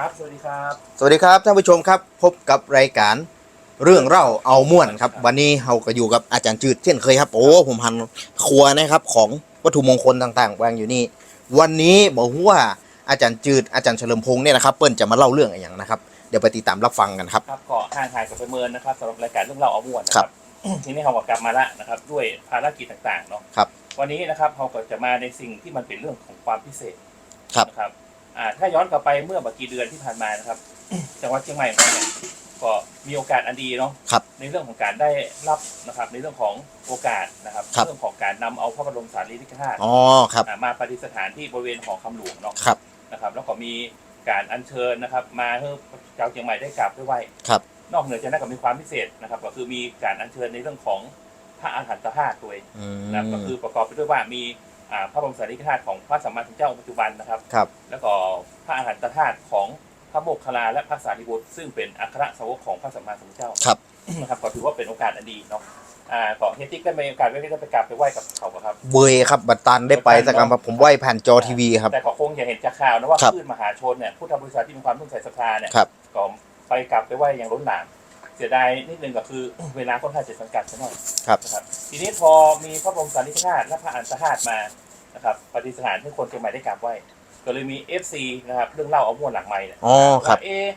ครับ สวัสดีครับ สวัสดีครับท่านผู้ชมครับ พบกับรายการเรื่องเล่าเอาม่วนครับ วันนี้เราก็อยู่กับอาจารย์จืดเช่นเคยครับโอ้ผมหันครัวนะครับของวัตถุมงคลต่างๆวางอยู่นี่ วันนี้บอกว่าอาจารย์จืดอาจารย์เฉลิมพงษ์เนี่ยนะครับเปิ้ลจะมาเล่าเรื่องอะไรอย่างนะครับ เดี๋ยวไปติดตามรับฟังกันครับ ครับก็ห่างหายกับไปเมินนะครับสำหรับรายการเรื่องเล่าเอาม่วนนะครับ ทีนี้เราก็กลับมาละนะครับ ด้วยภารกิจต่างๆเนาะครับ วันนี้นะครับเราก็จะมาในสิ่งที่มันเป็นเรื่องของความพิเศษครับนะครับ อ่าถ้าย้อนกลับไปเมื่อบักกี่เดือนที่ผ่านมานะครับ จังหวัดเชียงใหม่ของเราเนี่ยก็มีโอกาสอันดีเนาะครับในเรื่องของการได้รับนะครับ ในเรื่องของโอกาสนะครับครับ เรื่องของการนำเอาพระบรมสารีริกธาตุอ๋อครับอ่ามาประดิษฐานที่บริเวณหอคำหลวงเนาะ ครับ นะครับแล้วก็มีการอัญเชิญนะครับ มาให้ชาวเชียงใหม่ได้กราบได้ไหว้ครับ นอกเหนือจากนั้นก็มีความพิเศษนะครับ ก็คือมีการอัญเชิญในเรื่องของพระอาหารตธาตุด้วยอืม นะครับก็คือประกอบไปด้วยว่ามี อ่าพระบรมสารีริกธาตุของพระสัมมาสัมพุทธเจ้าองค์ปัจจุบันนะครับ ครับ แล้วก็พระอาหารตธาตุของพระโมคคัลลาและพระสารีบุตรซึ่งเป็นอัครสาวกของพระสัมมาสัมพุทธเจ้า ครับ นะครับก็ถือว่าเป็นโอกาสอันดีเนาะอ่าก็เฮติกได้มีโอกาสได้ไปกราบไปไหว้กับเขาครับ เบยครับบัตรตันได้ไปสักครั้งครับผมไหวผ่านจอทีวีครับ แต่ก็คงจะเห็นจากข่าวนะว่าครับคลื่นมหาชนเนี่ยพุทธบริษัทที่มีความทุ่มใส่ศรัทธาเนี่ยครับ ก็ไปกลับไปไหว้อย่างล้นหลามเสียดายนิดนึงก็คือเวลาค่อนข้างจะจำกัดซะหน่อยครับ นะครับ ทีนี้พอมีพระบรมสารีริกธาตุและพระอันตธาตุมานะครับปฏิสถานให้คนเชียงใหม่ได้กราบไหว้ก็เลยมี FC นะครับเรื่องเล่าเอาม้วนหลังไม้เนี่ยอ๋อครับ ว่าเอ๊ะ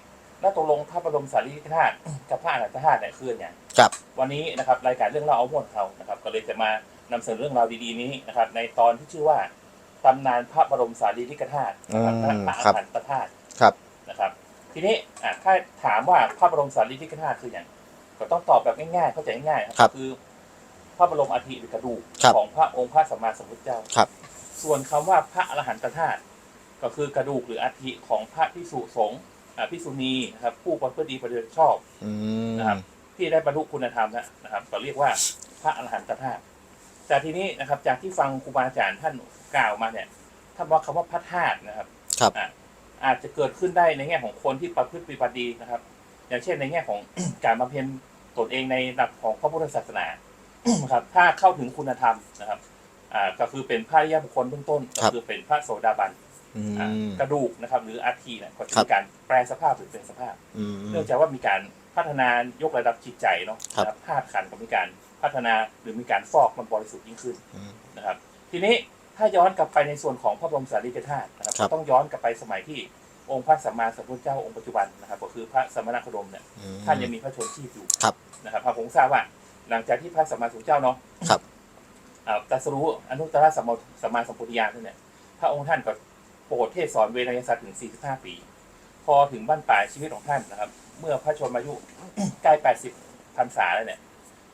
แล้วตกลงพระบรมสารีริกธาตุกับพระอันตธาตุเนี่ยคืออย่างครับ วันนี้นะครับรายการเรื่องเล่าเอาม้วนเขานะครับ ก็เลยจะมานำเสนอเรื่องราวดีๆนี้นะครับ ในตอนที่ชื่อว่าตำนานพระบรมสารีริกธาตุนะครับอืมและพระครับอันตธาตุ ครับนะครับ ทีนี้อะถ้าถามว่าพระบรมสารีริกธาตุคืออย่างก็ต้องตอบแบบง่ายๆเข้าใจง่ายๆครับคือ พระบรมอัฐิหรือกระดูกครับของพระองค์พระสัมมาสัมพุทธเจ้าครับ ส่วนคำว่าพระอรหันตธาตุก็คือกระดูกหรืออัฐิของพระพิสุสงฆ์อะพิสุณีนะครับผู้ประพฤติดีปฏิบัติชอบอืมนะครับ ที่ได้บรรลุคุณธรรมนะนะครับ ก็เรียกว่าพระอรหันตธาตุแต่ทีนี้นะครับ จากที่ฟังครูบาอาจารย์ท่านกล่าวมาเนี่ยท่านว่าคำว่าพระธาตุนะครับครับ อะอาจจะเกิดขึ้นได้ในแง่ของคนที่ประพฤติปฏิบัติดีนะครับ อย่างเช่นในแง่ของ การบำเพ็ญตนเองในหลักของพระพุทธศาสนานะครับถ้าเข้าถึงคุณธรรมนะครับอ่าก็คือเป็นพระอริยบุคคลเบื้องต้นก็ครับคือเป็นพระโสดาบันอือะมกระดูกนะครับ หรืออาทีเนี่ยก็จะครัมีบการแปลสภาพหรือเป็นสภาพ อืม เนื่องจากว่ามีการพัฒนายกระดับจิตใจเนาะครับ นะครับธาตุขันธ์ก็มีการพัฒนาหรือมีการฟอกมันบริสุทธิ์ยิ่งขึ้น อืม นะครับทีนี้ ถ้าย้อนกลับไปในส่วนของพระบรมสารีริกธาตุนะครับครับก็ต้องย้อนกลับไปสมัยที่องค์พระสัมมาสัมพุทธเจ้าองค์ปัจจุบันนะครับ ก็คือพระสมณโคดมเนี่ยอืม ท่านยังมีพระชนชีพอยู่ครับนะครับพระผมทราบว่าหลังจากที่พระสัมมาสัมพุทธเจ้าเนาะครับ อ่าตรัสรู้อนุตตรสัมมาสัมมาสัมพุทธญาณนั่นเนี่ยพระองค์ท่านก็โปรดเทศสอนเวไนยสัตว์ถึง 45 ปี พอถึงบ้านปลายชีวิตของท่านนะครับ เมื่อพระชนมายุ ใกล้ 80พรรษาแล้วเนี่ย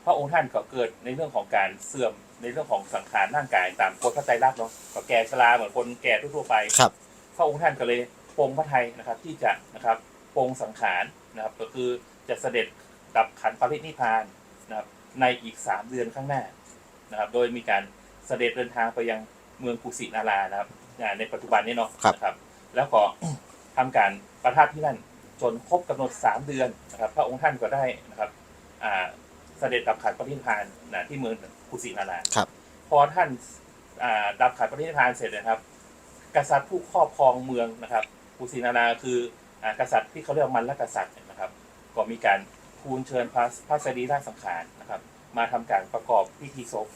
พระองค์ท่านก็เกิดในเรื่องของการเสื่อม ในเรื่องของสังขารร่างกายตามกฎพระไตรลักษณ์เนาะก็แก่ชราเหมือนคนแก่ทั่วๆไป ครับ พระองค์ท่านก็เลยปรงพระไทยนะครับ ที่จะนะครับปรงสังขารนะครับ ก็คือจะเสด็จดับขันธ์ปรินิพพานนะครับในอีกสามเดือนข้างหน้านะครับ โดยมีการเสด็จเดินทางไปยังเมืองกุสินารานะครับอ่าในปัจจุบันนี้เนาะครับ นะครับ แล้วก็ทำการประทับที่นั่นจนครบกำหนดสามเดือนนะครับ พระองค์ท่านก็ได้นะครับอ่าเสด็จดับขันธ์ปรินิพพานนะที่เมือง กุสินาราครับ พอท่านอ่าดับขันธ์ปรินิพพานเสร็จนะครับ กษัตริย์ผู้ครอบครองเมืองนะครับกุสินาราคืออ่ากษัตริย์ที่เขาเรียกว่ามันลกษัตริย์นะครับ ก็มีการทูลเชิญพระพระสรีระสังขารนะครับ มาทำการประกอบพิธีศพ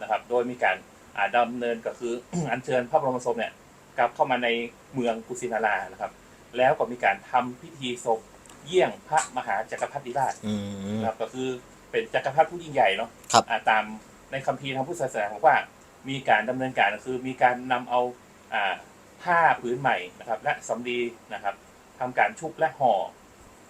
นะครับ โดยมีการอ่าดำเนินก็คืออัญเชิญพระบรมศพเนี่ยกลับเข้ามาในเมืองกุสินารานะครับ แล้วก็มีการทำพิธีศพเยี่ยงพระมหาจักรพรรดิราชอืมนะครับก็คือ เป็นจักรพรรดิผู้ยิ่งใหญ่เนาะครับ อ่าตามในคัมภีร์ทางพุทธศาสนาบอกว่า มีการดำเนินการก็คือมีการนำเอาอ่าผ้าผืนใหม่นะครับ และสำลีนะครับทำการชุบและห่อ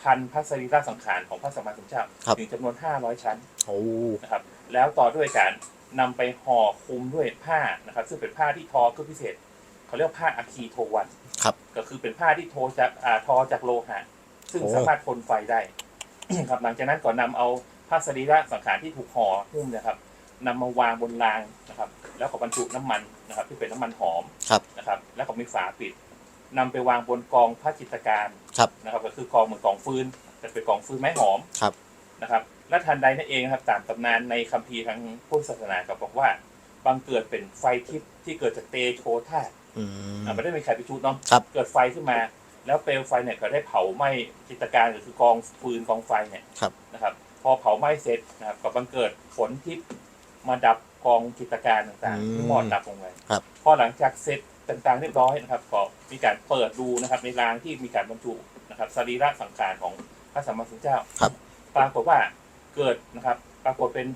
พันพระสรีระสังขารของพระสัมมาสัมพุทธเจ้าครับ ถึงจำนวน 500 ชั้น โอ้ นะครับแล้วต่อด้วยการนำไปห่อคลุมด้วยผ้านะครับ ซึ่งเป็นผ้าที่ทอเครื่องพิเศษ เขาเรียกว่าผ้าอะคีโทวันครับ ก็คือเป็นผ้าที่โทจากอ่าทอจากโลหะซึ่งโอ้สามารถทนไฟได้ ครับหลังจากนั้นก็นำเอา ผ้าสรีระสังขารที่ถูกห่อหุ้มเนะครับนำมาวางบนรางนะครับ แล้วก็บรรจุน้ำมันนะครับ ที่เป็นน้ำมันหอมครับนะครับ แล้วก็มีฝาปิดนำไปวางบนกองพระจิตรการครับนะครับ ก็คือกองเหมือนกองฟืนแต่เป็นกองฟืนไม้หอมครับนะครับและทันใดนั่นเองนะครับตามตำนานในคัมภีร์ทางพุทธศาสนาก็บอกว่าบังเกิดเป็นไฟทิพย์ที่เกิดจากเตโชธาตุอืมอะไม่ได้มีใครไปชุดเนาะครับเกิดไฟขึ้นมา แล้วเปลวไฟเนี่ยก็ได้เผาไหม้จิตรการหรือคือกองฟืนกองไฟเนี่ยครับนะครับ พอเผาไหม้เสร็จนะครับก็บังเกิดฝนทิพย์มาดับกองจิตรการต่างอืมๆที่มอดดับลงไปครับ พอหลังจากเสร็จต่างๆเรียบร้อยนะครับก็มีการเปิดดูนะครับในรางที่มีการบรรจุนะครับสรีระสังขารของพระสัมมาสัมพุทธเจ้าครับปรากฏว่าเกิดนะครับปรากฏเป็น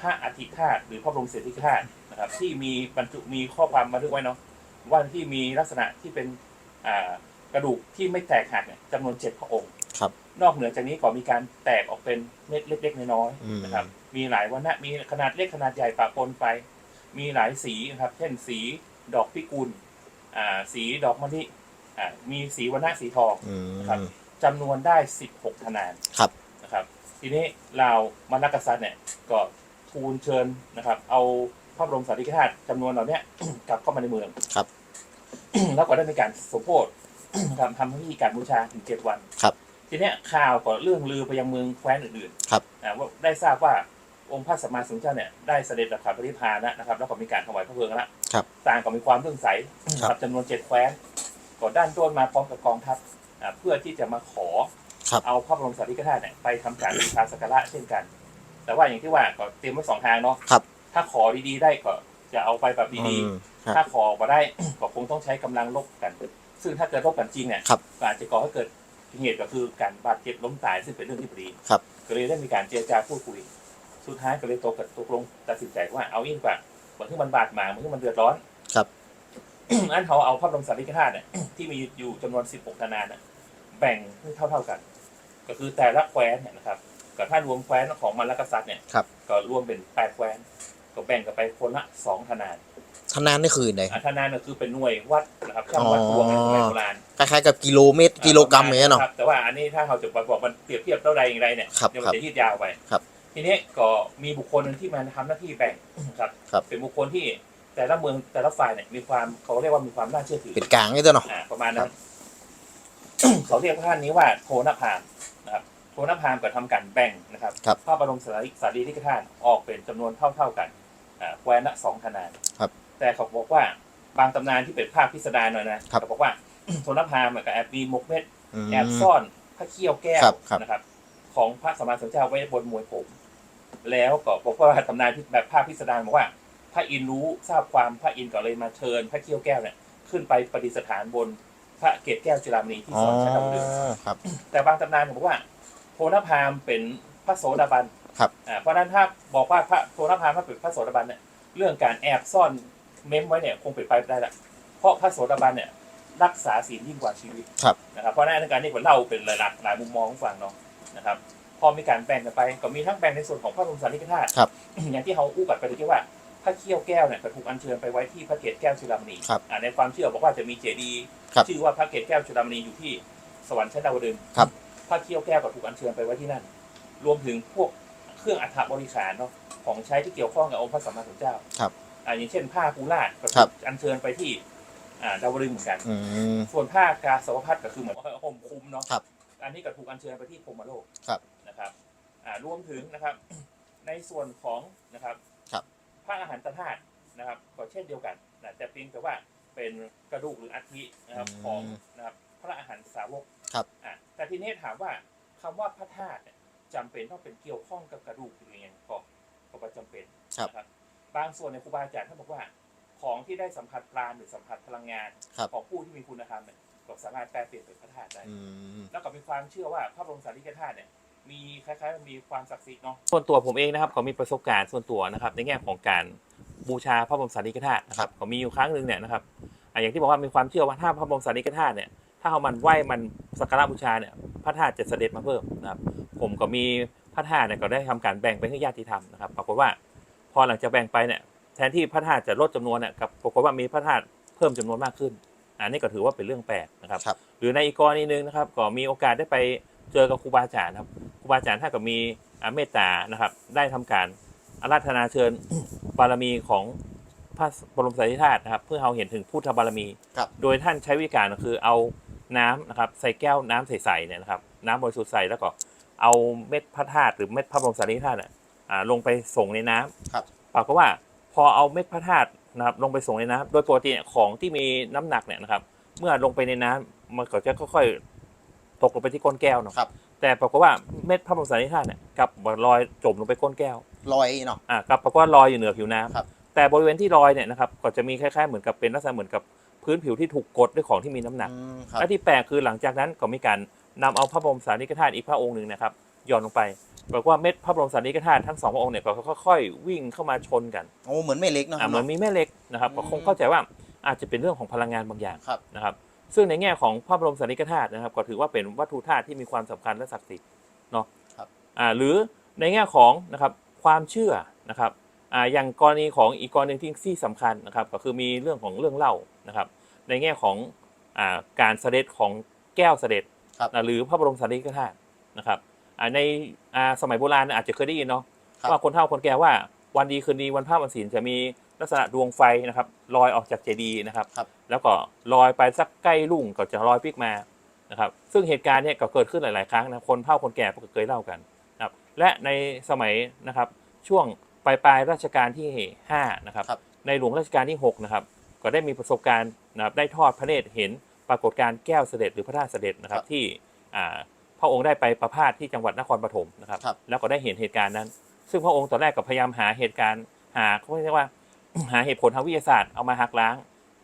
พระอธิธาตุหรือพระบรมเสด็จธาตุนะครับ ที่มีบรรจุมีข้อความบันทึกไว้เนาะว่าที่มีลักษณะที่เป็นอ่ากระดูกที่ไม่แตกหักเนี่ยจำนวนเจ็ดพระองค์ครับ นอกเหนือจากนี้ก็มีการแตกออกเป็นเม็ดเล็กๆน้อยอืม ๆนะครับ มีหลายวันนะมีขนาดเล็กขนาดใหญ่ปะปนไป มีหลายสีนะครับ เช่นสีดอกพิกุลอ่าสีดอกมะลิอ่ามีสีวันนะสีทองอืมครับจำนวนได้ 16ธนาน ครับ นะครับทีนี้เรามรรคกษัตริย์เนี่ยก็ทูลเชิญนะครับ เอาพระบรมสารีริกธาตุจำนวนเหล่าเนี้ย กลับเข้ามาในเมือง ครับ แล้วก็ได้มีการสมโภชทำทำพิธีการบูชาถึงเจ็ดวันครับ ทีเนี้ยข่าวก็เรื่องลือไปยังเมืองแคว้นอื่นๆครับ อ่าว่าได้ทราบว่าองค์พระสัมมาสัมพุทธเจ้าเนี่ยได้เสด็จดับขับปริพพานแล้วนะครับ แล้วก็มีการถวายพระเพลิงแล้วครับต่างก็มีความเรื่องใสครับกับจำนวนเจ็ดแคว้นก็ด้านโจนมาพร้อมกับกองทัพอ่าเพื่อที่จะมาขอ ครับ เอาพระบรมสารีริกธาตุเนี่ยไปทำการบูชาสักการะเช่นกัน แต่ว่าอย่างที่ว่าก็เตรียมไว้สองทางเนาะครับ ถ้าขอดีๆได้ก็จะเอาไปแบบดีอืมคๆ รับ ถ้าขอมาได้ ก็คงต้องใช้กำลังลบกัน ซึ่งถ้าเกิดลบกันจริงเนี่ยครับ ก็อาจจะก่อให้เกิด เหตุก็คือการบาดเจ็บล้มตายซึ่งเป็นเรื่องที่พอดีครับ ก็เลยได้มีการเจรจาพูดคุย สุดท้ายก็เลยตกกันตกลงตัดสินใจว่าเอายิ่งกว่าเหมือนที่มันบาดหมางเหมือนที่มันเดือดร้อนครับ อันเขาเอาพระบรมสารีริกธาตุเนี่ยที่มีอยู่จำนวน16ธนานน่ะแบ่งให้เท่า ๆกัน ก็คือแต่ละแคว้นเนี่ยนะครับก็ถ้ารวมแคว้นของมรรคกษัตริย์เนี่ยครับ ก็รวมเป็นแปดแคว้นก็แบ่งกันไปคนละสองธนาน ทนานนี่คือไหนอะธนานก็คือเป็นหน่วยวัดนะครับช่างวัดตวงในสมัยโบราณคล้ายๆกับกิโลเมตรกิโลกรัมอย่างเงี้ยเนาะ ครับแต่ว่าอันนี้ถ้าเราจะบอกมันเปรียบเทียบเท่าใดอย่างไรเนี่ยครับเดี๋ยวคมัรับนจะยืดยาวไปครับทีนี้ก็มีบุคคลหนึ่งที่มาทำหน้าที่แบ่งครับ ครับ เป็นบุคคลที่แต่ละเมืองแต่ละฝ่ายเนี่ยมีความเขาเรียกว่ามีความน่าเชื่อถือเป็นกลางนี่ตัวเนาะ อ่าประมาณนั้นเขาเรียกท่านนี้ว่าโทนพามนะครับโทนพามก็ทำการแบ่งนะครับครับพระบรมสารีสารีริกธาตุออกเป็นจำนวนเท่าเท่าๆกันอ่าแคว้นละสองธนานครับ แต่เขาบอกว่าบางตำนานที่เป็นภาพพิสดารหน่อยนะครับ เขาบอกว่า โทนพามก็แอบมีหมกเม็ดม แอบซ่อนพระเขี้ยวแก้วครับครับ นะครับ ของพระสมมาสัมพุทธเจ้าไว้บนมวยผม แล้วก็บอกว่าตำนานที่แบบภาพพิสดารบอกว่า พระอินทร์รู้ทราบความพระอินทร์ก็เลยมาเชิญ พระเขี้ยวแก้วเนี่ยขึ้นไปประดิษฐานบนพระเกศแก้วจุฬามณีที่อ๋สออนชันดาวดึงส์ ครับ แต่บางตำนานบอกว่าโทนพามเป็นพระโสดาบันครับ อ่าเพราะฉะนั้นถ้าบอกว่าพระโทนพามถ้าเป็นพระโสดาบันเนี่ยเรื่องการแอบซ่อน เม้มไว้เนี่ยคงเป็นไปไม่ได้ละเพราะพระโสดาบันเนี่ยรักษาศีลยิ่งกว่าชีวิตครับ นะครับเพราะฉะนั้นในการนี้ผมเล่าเป็นหลายๆหลายมุมมองของฝั่งเนาะนะครับพอมีการแบ่งกันไปก็มีทั้งแบ่งในส่วนของพระบรมสารีริกธาตุครับอย่างที่เขาอู้กันไปเลยที่ว่าพระเขี้ยวแก้วเนี่ยก็ถูกอัญเชิญไปไว้ที่พระเกศแก้วจุฬามณีครับอ่าในความเชื่อบอกว่าจะมีเจดีย์ครับชื่อว่าพระเกศแก้วจุฬามณีอยู่ที่สวรรค์ชั้นดาวดึงส์ครับพระเขี้ยวแก้วก็ถูกอัญเชิญไปไว้ที่นั่น รวมถึงพวกเครื่องอัฐบริขารเนาะของใช้ที่เกี่ยวข้องกับองค์พระสัมมาสัมพุทธเจ้าครับ อ่าอย่างเช่นผ้าปูลาดก็ครัถูบกอัญเชิญไปที่ อ่าดาวดึงส์เหมือนกัน อืม ส่วนผ้ากาสาวพัดก็คือเหมือนห่มคลุมเนาะครับอันนี้ก็ถูกอัญเชิญไปที่พรหมโลกครับนะครับอ่ารวมถึงนะครับ ในส่วนของนะครับครับ พระอาหารตธาตุนะครับ ก็เช่นเดียวกันนะแต่เพียงแต่ว่าเป็นกระดูกหรืออัฐินะครับอืมของนะครับพระอาหารสาวกครับอะแต่ทีนี้ถามว่าคำว่าพระธาตุเนี่ยจำเป็นต้องเป็นเกี่ยวข้องกับกระดูกหรือยังไงก็ก็บ่จำเป็นครับ นะครับ บางส่วนในครูบาอาจารย์ท่านบอกว่า ของที่ได้สัมผัสปราณหรือสัมผัสพลังงานครับของผู้ที่มีคุณธรรมเนี่ยก็สามารถแปลเปลี่ยนเป็นพระธาตุได้อืมแล้วก็มีความเชื่อว่าพระบรมสารีริกธาตุเนี่ยมีคล้ายๆมีความศักดิ์สิทธิ์เนาะส่วนตัวผมเองนะครับเขามีประสบการณ์ส่วนตัวนะครับ ในแง่ของการบูชาพระบรมสารีริกธาตุนะครับเขามีอยู่ครั้งหนึ่งเนี่ยนะครับอะอย่างที่บอกว่ามีความเชื่อว่าถ้าพระบรมสารีริกธาตุเนี่ยถ้าเอามันไหว้มันสักการะบูชาเนี่ยพระธาตุจะเสด็จมาเพิ่มนะครับ ผมก็มีพระธาตุเนี่ยก็ได้ทำการแบ่งไปให้ญาติธรรมนะครับปรากฏว่า พอหลังจากแบ่งไปเนี่ยแทนที่พระธาตุจะลดจำนวนเนี่ยกับปรากฏว่ามีพระธาตุเพิ่มจำนวนมากขึ้น อันนี้ก็ถือว่าเป็นเรื่องแปลกนะครับครับหรือในอีกกรณีหนึงนะครับ ก็มีโอกาสได้ไปเจอกับครูบาอาจารย์ครับครูบาอาจารย์ท่านก็มีอ่าเมตตานะครับ ได้ทำการอาราธนาเชิญบารมีของพระบรมสารีริกธาตุนะครับ เพื่อเราเห็นถึงพุทธบารมีครับโดยท่านใช้วิธีการก็คือเอาน้ำนะครับใส่แก้วน้ำใสๆเนี่ยนะครับ น้ำบริสุทธิ์ใส่แล้วก็เอาเม็ดพระธาตุหรือเม็ดพระบรมสารีริกธาตุเนี่ย อ่าลงไปส่งในน้ำครับปรากฏว่าพอเอาเม็ดพระธาตุนะครับลงไปส่งในน้ำโดยปกติเนี่ยของที่มีน้ำหนักเนี่ยนะครับ เมื่อลงไปในน้ำมันก็จะค่อยๆตกลงไปที่ก้นแก้วเนาะครับ แต่ปรากฏว่าเม็ดพระบรมสารีริกธาตุเนี่ยกลับลอยจมลงไปก้นแก้ว ลอยเนาะ อ่ากลับปรากฏว่าลอยอยู่เหนือผิวน้ำครับแต่บริเวณที่ลอยเนี่ยนะครับก็จะมีคล้ายๆเหมือนกับเป็นลักษณะเหมือนกับพื้นผิวที่ถูกกดด้วยของที่มีน้ำหนัก อืมครับ และที่แปลกคือหลังจากนั้นก็มีการนำเอาพระบรมสารีริกธาตุอีกพระองค์หนึ่งนะครับหย่อนลงไป บอกว่าเม็ดพระบรมสารีริกธาตุทั้งสองพระองค์เนี่ยก็ค่อยๆวิ่งเข้ามาชนกันโอ้เหมือนไม่เล็กเนาะอ่าเหมือนมีแม่เหล็กนะครับอืมก็คงเข้าใจว่าอาจจะเป็นเรื่องของพลังงานบางอย่างครับ นะครับ ซึ่งในแง่ของพระบรมสารีริกธาตุนะครับ ก็ถือว่าเป็นวัตถุธาตุที่มีความสำคัญและศักดิ์สิทธิ์เนาะครับอ่าหรือในแง่ของนะครับความเชื่อนะครับอ่าอย่างกรณีของอีกกรณีที่ที่สำคัญนะครับก็คือมีเรื่องของเรื่องเล่านะครับ ในแง่ของอ่าการเสด็จของแก้วเสด็จครับ นะหรือพระบรมสารีริกธาตุนะครับ อ่าในอ่าสมัยโบราณอาจจะเคยได้ยินเนาะครับ ว่าคนเฒ่าคนแก่ว่าวันดีคืนดีวันพระวันศีลจะมีลักษณะดวงไฟนะครับลอยออกจากเจดีย์นะครับ ครับ แล้วก็ลอยไปสักใกล้รุ่งก็จะลอยพลิกมานะครับ ซึ่งเหตุการณ์เนี่ยก็เกิดขึ้นหลาย ๆ ครั้งนะคนเฒ่าคนแก่ก็เคยเล่ากันนะครับ และในสมัยนะครับช่วงปลายปลายๆรัชกาลที่5นะครับ ครับ ในหลวงรัชกาลที่6นะครับ ก็ได้มีประสบการณ์นะครับได้ทอดพระเนตรเห็นปรากฏการณ์แก้วเสด็จหรือพระธาตุเสด็จนะครับที่อ่าพ ระองค์ได้ไปประพาสที่จังหวัดนครปฐมนะครับ ครับ แล้วก็ได้เห็นเหตุการณ์นั้น ซึ่งพระองค์ตอนแรกก็พยายามหาเหตุการณ์หาเขาเรียกว่า หาเหตุผลทางวิทยาศาสตร์เอามาหักล้าง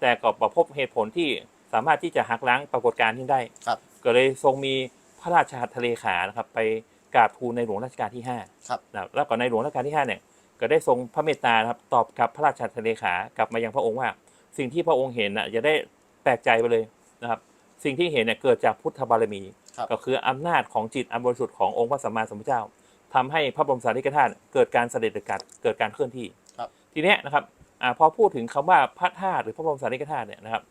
แต่ก็ประพบเหตุผลที่สามารถที่จะหักล้างปรากฏการณ์นี้ได้ ครับ ก็เลยทรงมีพระราชหัตถเลขานะครับ ไปกราบทูลในหลวงรัชกาลที่5ครับ นะครับแล้วก็ในหลวงรัชกาลที่5เนี่ยก็ได้ทรงพระเมตตานะครับตอบกับพระราชหัตถเลขากลับมายังพระองค์ว่า สิ่งที่พระองค์เห็นน่ะจะได้แปลกใจไปเลยนะครับ สิ่งที่เห็นเนี่ยเกิดจากพุทธบารมี ครับ ก็คืออำนาจของจิตอันบริสุทธิ์ขององค์พระสัมมาสัมพุทธเจ้าทำให้พระบรมสารีริกธาตุเกิดการเสด็จหรือการเกิดการเคลื่อนที่ครับ ทีเนี้ยนะครับอ่าพอพูดถึงคำว่าพระธาตุหรือพระบรมสารีริกธาตุเนี่ยนะครับ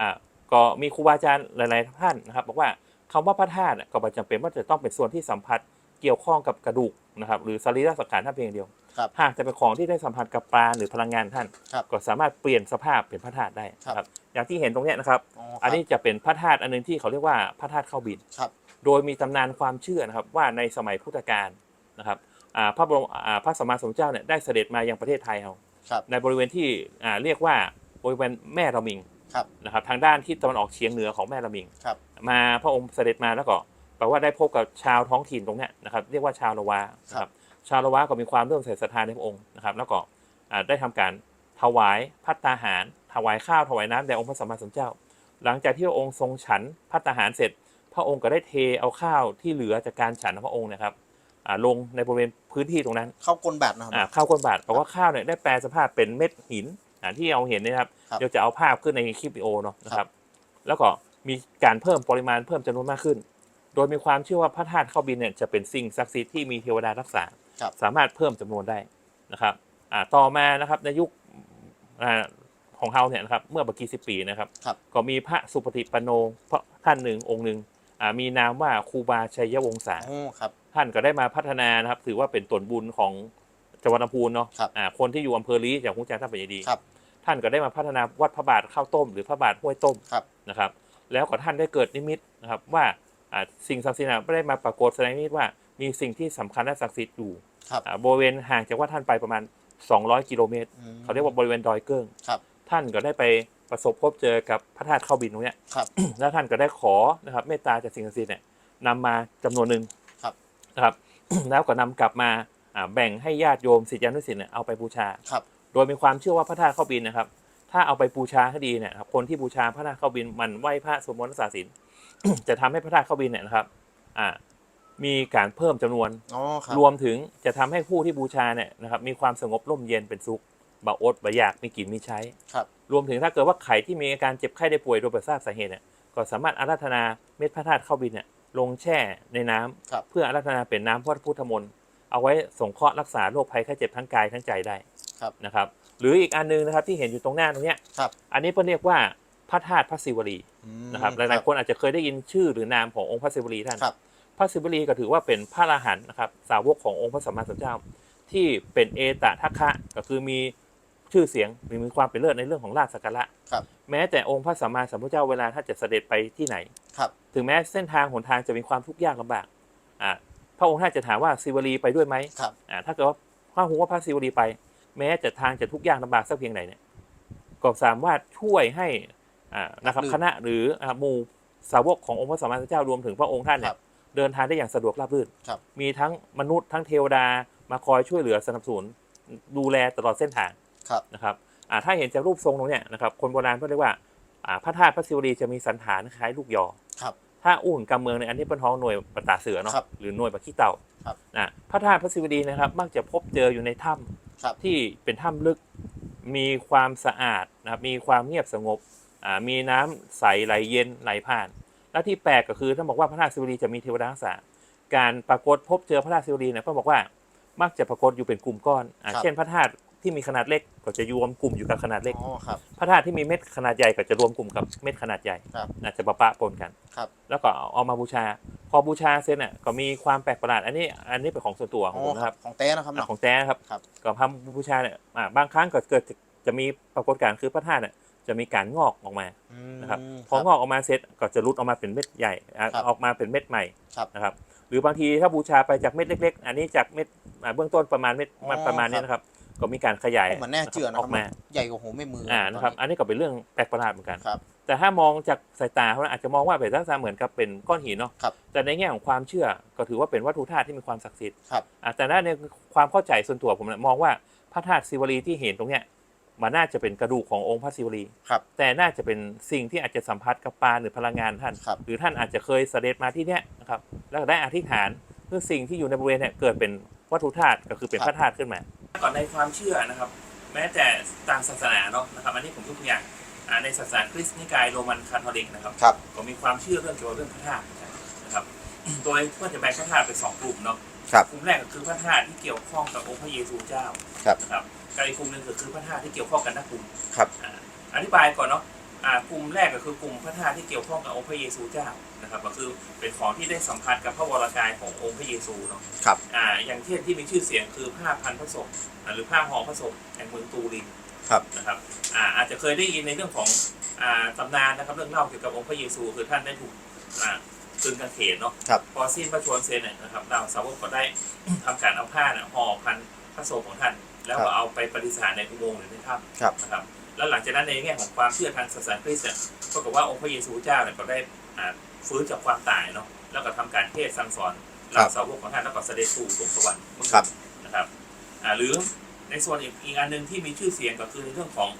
อ่าก็มีครูบาอาจารย์หลาย ๆ ท่านนะครับ บอกว่าคำว่าพระธาตุเนี่ยก็ไม่จำเป็นว่าจะต้องเป็นส่วนที่สัมผัส เกี่ยวข้องกับกระดูกนะครับหรือสรีระสังขารท่านเพียงอย่างเดียว ครับหากจะเป็นของที่ได้สัมผัสกับปราณหรือพลังงานท่าน ครับก็สามารถเปลี่ยนสภาพเป็นพระธาตุได้นะคครัรับบอย่างที่เห็นตรงเนี้ยนะครับอ๋อครับ อันนี้จะเป็นพระธาตุอันหนึงที่เขาเรียกว่าพระธาตุเข้าบิน ครับโดยมีตำนานความเชื่อนะครับว่าในสมัยพุทธกาลนะครับอ่าพระบรมอ่าพระสัมมาสัมพุทธเจ้าเนี่ยได้เสด็จมายังประเทศไทยเราครับ ในบริเวณที่อ่าเรียกว่าบริเวณแม่ระมิงครับนะครับทางด้านที่ตะวันออกเฉียงเหนือของแม่ระมิง ครับ มาพระองค์เสด็จมาแล้วก็ แปลว่าได้พบกับชาวท้องถิ่นตรงเนี้ยนะครับเรียกว่าชาวละวานะครับชาวละวาก็มีความเริ่อมใส่ศรัทธาในพระองค์นะครับ แล้วก็อ่าได้ทำการถวายพัตตาหาร ถวายข้าวถวายน้ำแด่องค์พระสัมมาสัมพุทธเจ้า หลังจากที่พระองค์ทรงฉันพัตตาหารเสร็จ พระองค์ก็ได้เทเอาข้าวที่เหลือจากการฉันของพระองค์นะครับอ่าลงในบริเวณพื้นที่ตรงนั้นเข้ากลนแบบนะครับอ่าข้าวก้นบาทบอกว่าข้าวเนี่ยได้แปลสภาพเป็นเม็ดหินอ่าที่เราเห็นเนยนะครับครับเดี๋ยวจะเอาภาพขึ้นในคลิปวิดีโอเนาะนะครับ แล้วก็มีการเพิ่มปริมาณเพิ่มจำนวนมากขึ้น โดยมีความเชื่อว่าพระธาตุเข้าบินเนี่ยจะเป็นสิ่งศักดิ์สิทธิ์ที่มีเทวดารักษา ครับ สามารถเพิ่มจำนวนได้นะครับอ่าต่อมานะครับในยุคอ่าของเราเนี่ยนะครับเมื่อบักกี่สิบปีนะครับ ครับ ก็มีพระสุปฏิปันโนพระท่านหนึ่งองค์หนึ่งอ่ามีนามว่าครูบาชัยวงศา โอ้ครับ ท่านก็ได้มาพัฒนานะครับ ถือว่าเป็นตนบุญของจังหวัดลำพูนเนาะครับอ่าคนที่อยู่อำเภอลีอย่างคุณแจ้งท่านเป็นอย่างดีครับท่านก็ได้มาพัฒนาวัดพระบาทข้าวต้ม หรือพระบาทห้วยต้มครับ นะครับ แล้วก็ท่านได้เกิดนิมิตนะครับว่าอ่า สิ่งศักดิ์สิทธิ์น่ะไม่ได้มาปรากฏแสดงนิมิตว่า มีสิ่งที่สำคัญและศักดิ์สิทธิ์อยู่ครับอ่าบริเวณห่างจากวัดท่านไปประมาณ 200 กิโลเมตรอืมเขาเรียกว่าบริเวณดอยเกิ้งครับท่านก็ได้ไปประสบพบเจอกับพระธาตุเข้าบินตรงเนี้ยครับแล้วท่านก็ได้ขอนะครับเมตตาจากสิ่งศักดิ์สิทธิ์เนี่ยนำมาจำนวนหนึ่งครับนะครับ แล้วก็นำกลับมาอ่าแบ่งให้ญาติโยมศิษยานุศิษย์เนี่ยเอาไปบูชาครับ โดยมีความเชื่อว่าพระธาตุเข้าบินนะครับ ถ้าเอาไปบูชาให้ดีเนี่ยครับคนที่บูชาพระธาตุเข้าบินหมันไหว้พระสวดมนต์รักษาศีล จะทำให้พระธาตุเข้าบินเนี่ยนะครับอ่ามีการเพิ่มจำนวนอ๋อครับรวมถึงจะทำให้ผู้ที่บูชาเนี่ยนะครับมีความสงบร่มเย็นเป็นสุขบาอดบาอยากมีกินมีใช้ครับรวมถึงถ้าเกิดว่าไข่ที่มีอาการเจ็บไข้ได้ป่วยโดยไม่ทราบสาเหตุเนี่ยก็สามารถอาราธนาเม็ดพระธาตุเข้าบินเนี่ยลงแช่ในน้ำครับเพื่ออาราธนาเป็นน้ำพระพุทธมนต์เอาไว้สงเคราะห์รักษาโรคภัยไข้เจ็บทั้งกายทั้งใจได้ครับนะครับ หรืออีกอันหนึงนะครับที่เห็นอยู่ตรงหน้าตรงเนี้ยครับอันนี้เพิ่นเรียกว่า พระธาตุพระศิวลีอืมนะครับหลายๆคนอาจจะเคยได้ยินชื่อหรือนามขององค์พระศิวลีท่านครับพระศิวลีก็ถือว่าเป็นพระอรหันต์นะครับสาวกขององค์พระสัมมาสัมพุทธเจ้า ที่เป็นเอตทัคคะก็คือมีชื่อเสียงหรือมีความเป็นเลิศในเรื่องของราชสักการะครับแม้แต่องค์พระสัมมาสัมพุทธเจ้าเวลาถ้าจะเสด็จไปที่ไหนครับถึงแม้เส้นทางหนทางจะมีความทุกข์ยากลำบากอ่าพระองค์ท่านจะถามว่าศิวลีไปด้วยไหมครับอ่าถ้าเกิดว่าพระหูว่าพระศิวลีไป แม้จะทางจะทุกข์ยากลำบากสักเพียงไหนเนี่ยก็สามารถช่วยให้อ่า นะครับหรือคณะหรืออ่าหมู่สาวกขององค์พระสัมมาสัมพุทธเจ้ารวมถึงพระองค์ท่านเนี่ครัยบเดินทางได้อย่างสะดวกราบรื่นครับมีทั้งมนุษย์ทั้งเทวดามาคอยช่วยเหลือสนับสนุนดูแลตลอดเส้นทางครับนะครับอ่าถ้าเห็นจากรูปทรงตรงเนี้ยนะครับคนโบราณก็เรียกว่าอ่าพระธาตุพระศิวลีจะมีสันฐานคล้ายลูกยอครับถ้าอู้หนกำเมืองในยอันนี้เป็นท้องหน่วยปตาเสือเนาะครับหรือหน่วยปะขี้เต่าครับนะพระธาตุพระศิวลีนะครับ มักจะพบเจออยู่ในถ้ำครับที่เป็นถ้ำลึก มีความสะอาดนะครับมีความเงียบสงบอ่า มีน้ำใสไหลเย็นไหลผ่าน และที่แปลกก็คือท่านบอกว่าพระธาตุศิวลีจะมีเทวดารักษาการปรากฏพบเจอพระธาตุศิวลีเนี่ยก็บอกว่ามักจะปรากฏอยู่เป็นกลุ่มก้อนอ่าครับเช่นพระธาตุที่มีขนาดเล็กก็จะรวมกลุ่มอยู่กับขนาดเล็กอ๋อครับพระธาตุที่มีเม็ดขนาดใหญ่ก็จะรวมกลุ่มกับเม็ดขนาดใหญ่ครับอาจจะปะปะปนกันครับแล้วก็เอามาบูชา พอบูชาเสร็จน่ะก็มีความแปลกประหลาด อันนี้ อันนี้เป็นของส่วนตัวของผมนะครับ ของเต้นะครับอะเนาะของแต้นะครับครับก่อนทำบูชาเนี่ยอะบางครั้งก็เกิดจะจะมีปรากฏการณ์คือพระธาตุเนี่ย จะมีการงอกออกมาอืมนะครับพองอกออกมาเสร็จก็จะรุดออกมาเป็นเม็ดใหญ่อะครับออกมาเป็นเม็ดใหม่ครับนะครับ หรือบางทีถ้าบูชาไปจากเม็ดเล็ก ๆ อันนี้จากเม็ดอะเบื้องต้นประมาณเม็ดอ๋อประมาณนี้นะครับ ก็มีการขยายโอ้เหมือนแน่เชื่อนะออกมาใหญ่กว่าหัวแม่มืออ่าอ่านะครับ อันนี้ก็เป็นเรื่องแปลกประหลาดเหมือนกันครับแต่ถ้ามองจากสายตาเขาอาจจะมองว่าเป็นลักษณะเหมือนกับเป็นก้อนหินเนาะครับแต่ในแง่ของความเชื่อก็ถือว่าเป็นวัตถุธาตุที่มีความศักดิ์สิทธิ์ครับอะแต่ในความเข้าใจส่วนตัวผมเนี่ยมองว่าพระธาตุศิวลีที่เห็นตรงเนี้ย มันน่าจะเป็นกระดูกขององค์พระศิวลี ครับ แต่น่าจะเป็นสิ่งที่อาจจะสัมผัสกับปราณหรือพลังงานท่าน ครับ หรือท่านอาจจะเคยเสด็จมาที่เนี้ยนะครับแล้วก็ได้อธิษฐานเพื่อสิ่งที่อยู่ในบริเวณเนี่ยเกิดเป็นวัตถุธาตุก็คือเป็นครับพระธาตุขึ้นมา ก่อนในความเชื่อนะครับ แม้แต่ต่างศาสนาเนาะนะครับอันนี้ผมยกตัวอย่างอ่าในศาสนาคริสต์นิกายโรมันคาทอลิกนะครับ ครับก็มีความเชื่อเรื่องเกี่ยวกับเรื่องพระธาตุนะครับ โดยเพื่อจะแบ่งพระธาตุเป็นสองกลุ่มเนาะครับกลุ่มแรกก็คือพระธาตุที่เกี่ยวข้องกับองค์พระเยซูเจ้าครับ นะครับ กับอีกกลุ่มหนึ่งก็คือพระธาตุที่เกี่ยวข้องกับนักบุญครับอ่าอธิบายก่อนเนาะอ่ากลุ่มแรกก็คือกลุ่มพระธาตุที่เกี่ยวข้องกับองค์พระเยซูเจ้านะครับ ก็คือเป็นของที่ได้สัมผัสกับพระวรากายขององค์พระเยซูเนาะครับอ่าอย่างเช่นที่มีชื่อเสียงคือผ้าพันพระศพอ่าหรือผ้าห่อพระศพแห่งเมืองตูรินครับนะครับอ่าอาจจะเคยได้ยินในเรื่องของอ่าตำนานนะครับเรื่องเล่าเกี่ยวกับองค์พระเยซูคือท่านได้ถูกอ่าตึงกางเขนเนาะครับพอสิ้นพระชวรเซนเนี่ยนะครับดาวสาวกก็ได้ทำการเอาผ้าเนี่ยห่อพันพระศพของท่าน แล้วก็เอาไปประดิษฐานในอุโมงค์หรือในถ้ำครับนะครับ แล้วหลังจากนั้นในแง่ของความเชื่อทางศาสนาคริสต์เนี่ยปรากฏว่าองค์พระเยซูเจ้าเนี่ยก็ได้อ่าฟื้นจากความตายเนาะแล้วก็ทำการเทศน์สั่งสอนเหล่าสาวกของท่านแล้วก็เสด็จสู่สวงสวรรค์ครับนะครับอ่าหรือในส่วนอีกอีกอันหนึ่งที่มีชื่อเสียงก็คือในเรื่องของ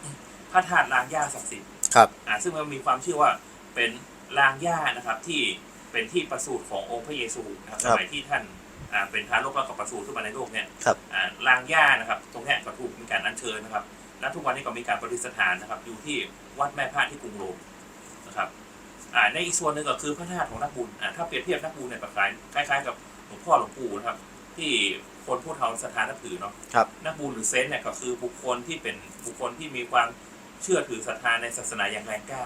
พระธาตุลางหญ้าศักดิ์สิทธิ์ครับอ่าซึ่งมันมีความเชื่อว่าเป็นลางหญ้านะครับที่เป็นที่ประสูติขององค์พระเยซูนะครับคสรับมัยที่ท่าน อ่าเป็นทารกแล้วก็ประสูติขึ้นมาในโลกเนี่ยครับ อ่าลางหญ้านะครับตรงเนี้ยก็ถูกมีการอัญเชิญนะครับ และทุกวันนี้ก็มีการประดิษฐานนะครับ อยู่ที่วัดแม่พระที่กรุงโรมนะครับอ่าในอีกส่วนหนึ่งก็คือพระธาตุของนักบุญอ่าถ้าเปรียบเทียบนักบุญเนี่ยคล้ายคล้ายๆกับหลวงพ่อหลวงปู่นะครับ ที่คนผู้เฒ่าสถานนับถือเนาะครับ นักบุญหรือเซนต์เนี่ยก็คือบุคคลที่เป็นบุคคลที่มีความเชื่อถือศรัทธาในศาสนาอย่างแรงกล้า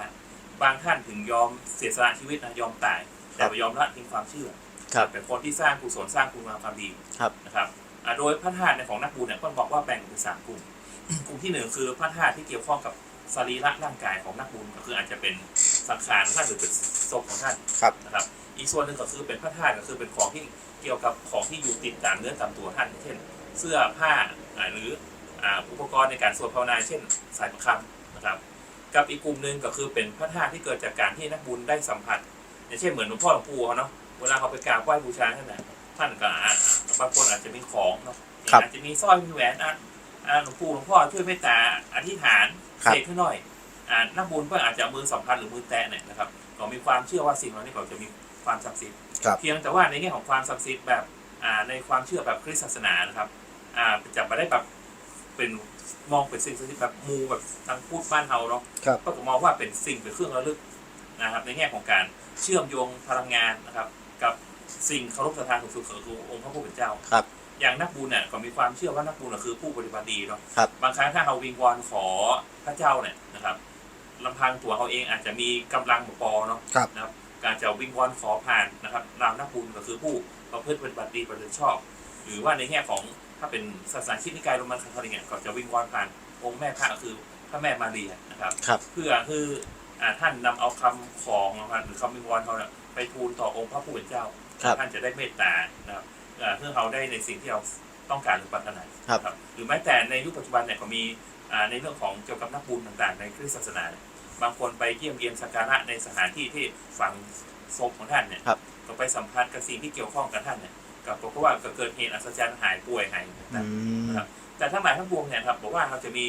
บางท่านถึงยอมเสียสละชีวิตนะยอมตาย แต่ไม่ยอมละทิ้งความเชื่อ ครับเป็นคนที่สร้างกุศลสร้างคุณงามความดีครับนะครับอ่าโดยพระธาตุในของนักบุญเนี่ยก็บอกว่าแบ่งเป็นสามกลุ่มกลุ่มที่หนึ่งคือพระธาตุที่เกี่ยวข้องกับสรีระร่างกายของนักบุญก็คืออาจจะเป็นสังขารของท่านหรือเป็นศพของท่านครับนะครับ อีกส่วนหนึ่งก็คือเป็นพระธาตุก็คือเป็นของที่เกี่ยวกับของที่อยู่ติดตามเนื้อตามตัวท่าน เช่น เสื้อผ้าอ่าหรืออ่าอุปกรณ์ในการสวดภาวนาเช่น สายประคำนะครับ กับอีกกลุ่มหนึ่งก็คือเป็นพระธาตุที่เกิดจากการที่นักบุญได้สัมผัสอย่างเช่นเหมือนหลวงพ่อหลวงปู่เขาเนาะ เวลาเขาไปกราบไหว้บูชาท่านน่ะท่านก็อาจบางคนอาจจะมีของเนาะครับอาจจะมีสร้อยมีแหวนอะอ่าหลวงปู่หลวงพ่อช่วยเมตตาอธิษฐานครับ เสกขึ้นหน่อยอ่านักบุญก็อาจจะเอามือสัมพันธ์หรือมือแตะเนี่ยนะครับก็มีความเชื่อว่าสิ่งเหล่านี้ก็จะมีความศักดิ์สิทธิ์ ครับ เพียงแต่ว่าในแง่ของความศักดิ์สิทธิ์แบบอ่าในความเชื่อแบบคริสต์ศาสนานะครับอ่าจะไม่ได้แบบเป็นมองเป็นสิ่งศักดิ์สิทธิ์แบบมูแบบทางพูดบ้านเฮาเนาะครับ ก็ผมมองว่าเป็นสิ่งเป็นเครื่องระลึกนะครับในแง่ของการเชื่อมโยงพลังงานนะครับ กับสิ่งเคารพศรัทธาสูงสุดคือองค์พระผู้เป็นเจ้า ครับ อย่างนักบุญเนี่ยก็มีความเชื่อว่านักบุญน่ะคือผู้ปฏิบัติดีเนาะครับ บางครั้งถ้าเราวิงวอนขอพระเจ้าเนี่ยนะครับลำพังตัวเขาเองอาจจะมีกำลังบ่พอเนาะครับ นะครับการจะวิงวอนขอผ่านนะครับเรานักบุญก็คือผู้ประพฤติปฏิบัติดีปฏิบัติชอบ หรือว่าในแง่ของถ้าเป็นศาสนาคริดนิกายโรมันคาทอลิกเนี่ยก็จะวิงวอนผ่านองค์แม่พระก็คือพระแม่มารีนะครับ ครับ เพื่อคืออ่าท่านนำเอาคำของนะครับหรือคำวิงวอนเขาเนี่ย ไปทูลต่อองค์พระผู้เป็นเจ้า ครับท่านจะได้เมตตานะครับอ่าเพื่อเขาได้ในสิ่งที่เราต้องการหรือปรารถนาครับนะหรือแม้แต่ในยุคปัจจุบันเนี่ยก็มีอ่าในเรื่องของเกี่ยวกับนักบุญต่างๆ ในคริสตศาสนาเนี่ยบางคนไปเยี่ยมเยียนสักการะในสถานที่ที่ฝังศพของท่านเนี่ยครับ ก็ไปสัมผัสกับสิ่งที่เกี่ยวข้องกับท่านเนี่ยกับเพราะว่าก็เกิดเหตุอัศจรรย์หายป่วยหายอืต่างมๆครับ แต่ทั้งหลายทั้งปวงเนี่ยครับบอกว่าเราจะมี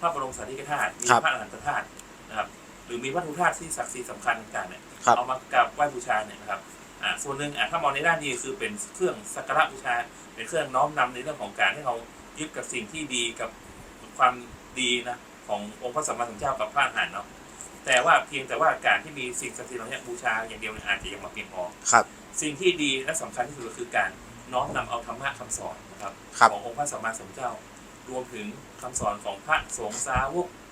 พระบรมสารีริกธาตุมีครับ พระอรหันตธาตุนะครับ หรือมีวัตถุธาตุที่ศักดิ์สิทธิ์สำคัญต่างๆเนี่ยครับ เอามากราบไหว้บูชาเนี่ยนะครับอ่าส่วนหนึ่งอ่าถ้ามองในด้านนี้คือเป็นเครื่องสักการะบูชา เป็นเครื่องน้อมนำในเรื่องของการให้เรายึดกับสิ่งที่ดีกับความดีนะขององค์พระสัมมาสัมพุทธเจ้ากับพระอรหันต์เนาะแต่ว่าเพียงแต่ว่าการที่มีสิ่งศักดิ์สิทธิ์เหล่านี้บูชาอย่างเดียวเนี่ยอาจจะยังไม่เพียงพอ ครับ สิ่งที่ดีและสำคัญที่สุดก็คือการน้อมนำเอาธรรมะคำสอนนะครับครับ ขององค์พระสัมมาสัมพุทธเจ้า รวมถึงคำสอนของพระสงฆ์สาวกอ่า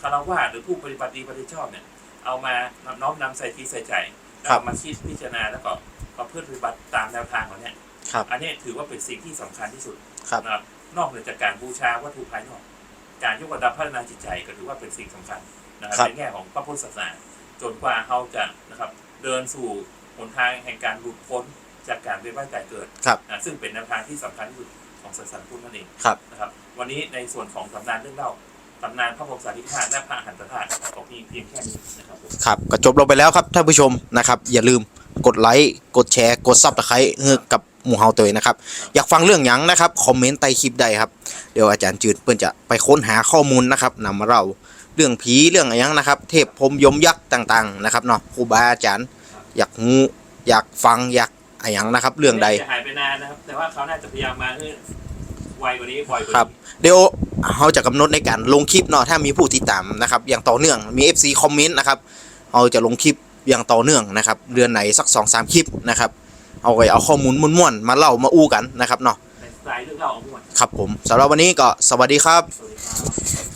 คารวะหรือผู้ปฏิบัติดีปฏิบัติชอบเนี่ย เอามาน้อมนำใส่ที่ใส่ใจแล้วครับเอามาคิดพิจารณาแล้วก็ประพฤติปฏิบัติตามแนวทางของเนี่ยครับอันนี้ถือว่าเป็นสิ่งที่สำคัญที่สุดครับนะครับนอกเหนือจากการบูชาวัตถุภายนอก การยกระดับพัฒนาจิตใจก็ถือว่าเป็นสิ่งสำคัญนะครับครับในแง่ของพระพุทธศาสนาจนกว่าเขาจะนะครับเดินสู่หนทางแห่งการหลุดพ้นจากการเวียนว่ายตายเกิดครับนะซึ่งเป็นแนวทางที่สำคัญที่สุดของศาสนาพุทธนั่นเองครับนะครับ วันนี้ในส่วนของตำนานเรื่องเล่า ตำนานพระบรมสารีริกธาตุและพระอรหันตธาตุก็มีเพียงแค่นี้นะครับผม ครับก็จบลงไปแล้วครับท่านผู้ชมนะครับ อย่าลืมกดไลค์กดแชร์ กดซับตะไคร้ให้กับหมู่เฮาเตยนะครับ อยากฟังเรื่องหยังนะครับ คอมเมนต์ใต้คลิปได้ครับ เดี๋ยวอาจารย์จืดเพื่อนจะไปค้นหาข้อมูลนะครับนำมาเล่าเรื่องผีเรื่องอะไรยังนะครับ เทพพรหมยมยักษ์ต่างๆนะครับเนาะครูบาอาจารย์ อยากงูอยากฟังอยากอะไรยังนะครับ เรื่องใด จะหายไปนานนะครับ แต่ว่าเขาน่าจะพยายามมาให้ ไวกว่านี้บ่อยกว่าครับนี้เดี๋ยวเราจะกำหนดในการลงคลิปเนาะถ้ามีผู้ติดตามนะครับอย่างต่อเนื่องมี FC คอมเมนต์นะครับเราจะลงคลิปอย่างต่อเนื่องนะครับเดือนไหนสัก2อสคลิปนะครับเอาไปเอาข้อมูลม่วนๆมาเล่ามาอู้กันนะครับเนาะในสไตล์เรื่องเล่าของพวกมันครับผมสำหรับวันนี้ก็สวัสดีครับ สวัสดีครับ